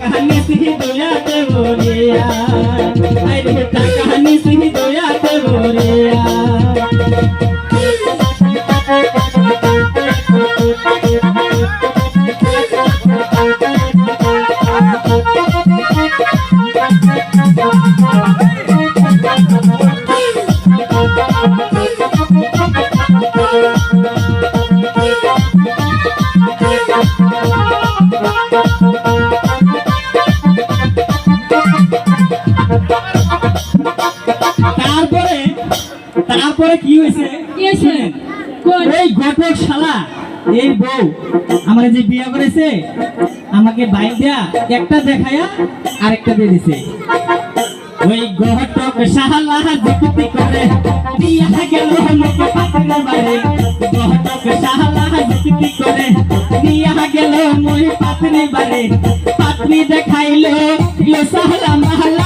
कहने से दिया देवरिया তারপরে কি হয়েছে? কি হয়েছে? শুনেন, কোন? ওই ঘটক শালা এই বউ আমার যে বিয়ে করেছে আমাকে বাইক দেয়া একটা দেখায়া আরেকটা দিয়ে দিছে। ওই ঘটক শালা যুক্তি করে বিয়া গেল আমাকে পাতনা বাড়ি। ঘটক শালা যুক্তি করে বিয়া গেল মই পাতনি বাড়ি। পাতনি দেখাইলো ইলো শালা মাহলা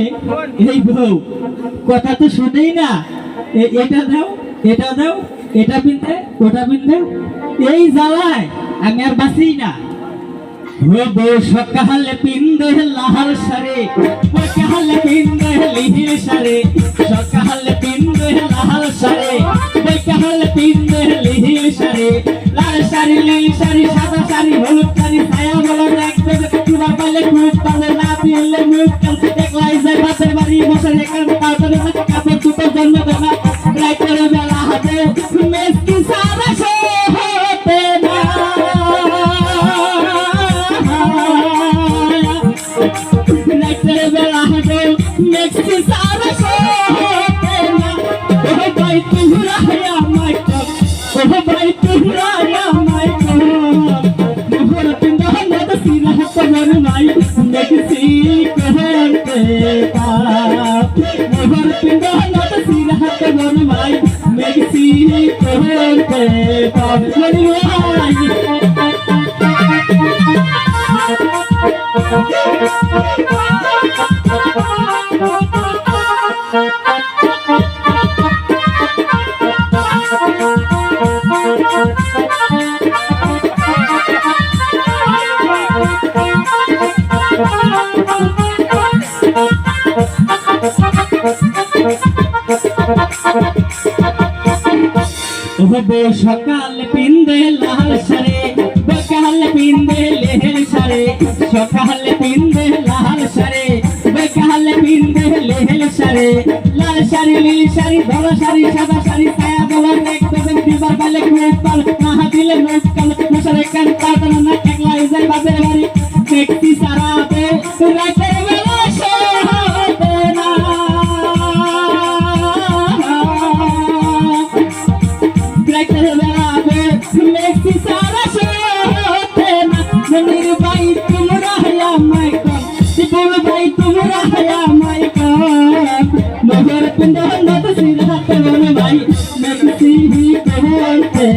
তারপর এই বউ, কথা তো শুনেই না। এটা দাও এটা দাও, এটা পিনতে, ওটা পিনতে। এই জ্বালায়, আমি আর বাঁচি না। সকালে লাহার সারে, সকালে পিন্দে লিহির সারে, সকালে লাহার সারে, সকালে লিহির সারে। লাল শাড়ি, নীল শাড়ি, সাদা শাড়ি, হলুদ শাড়ি, ছায়া বলো একদম পালে খুব পালে না পিলে মুখ কাল একলাই বাড়ি বসে এখান কাপড় কাপড় দুটো জন্ম দেনা রাইতের বেলা হাতে মেসকি সারা হতে না। রাইতের বেলা হাতে মেসকি সারা হতে না। ও ভাই তুহরা হয়া মাই কম ও ভাই তুহরা দেখছি কহতে পাপ মোহর পিন্দ নদ সিনা কবর নাই দেখছি কহতে পাপ মনি ভাই ওহবে সকাল পিন্দে লাল সারে বকাল পিন্দে লেহেল সারে, সকাল পিন্দে লাল সারে বকাল পিন্দে লেহেল সারে। লাল শাড়ি নীল শাড়ি ধলা শাড়ি সাদা শাড়ি ছায়া বলার এক বেদন দিবার বালে মুখ পাল। না দিলে মুখ কাল মশারে কান কাটনা না একলাই যায় বাপের বাড়ি। भाई तुम रहया मैं कम मगर पिंडा नद सिर हाथ वन भाई मेक्सी ही कहते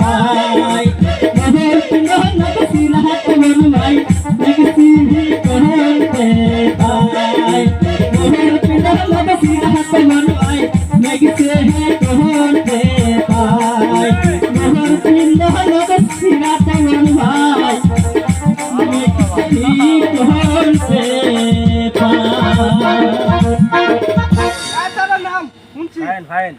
पाई मगर पिंडा नद सिर हाथ वन भाई मेक्सी ही कहते पाई मगर पिंडा नद सिर हाथ वन Heil.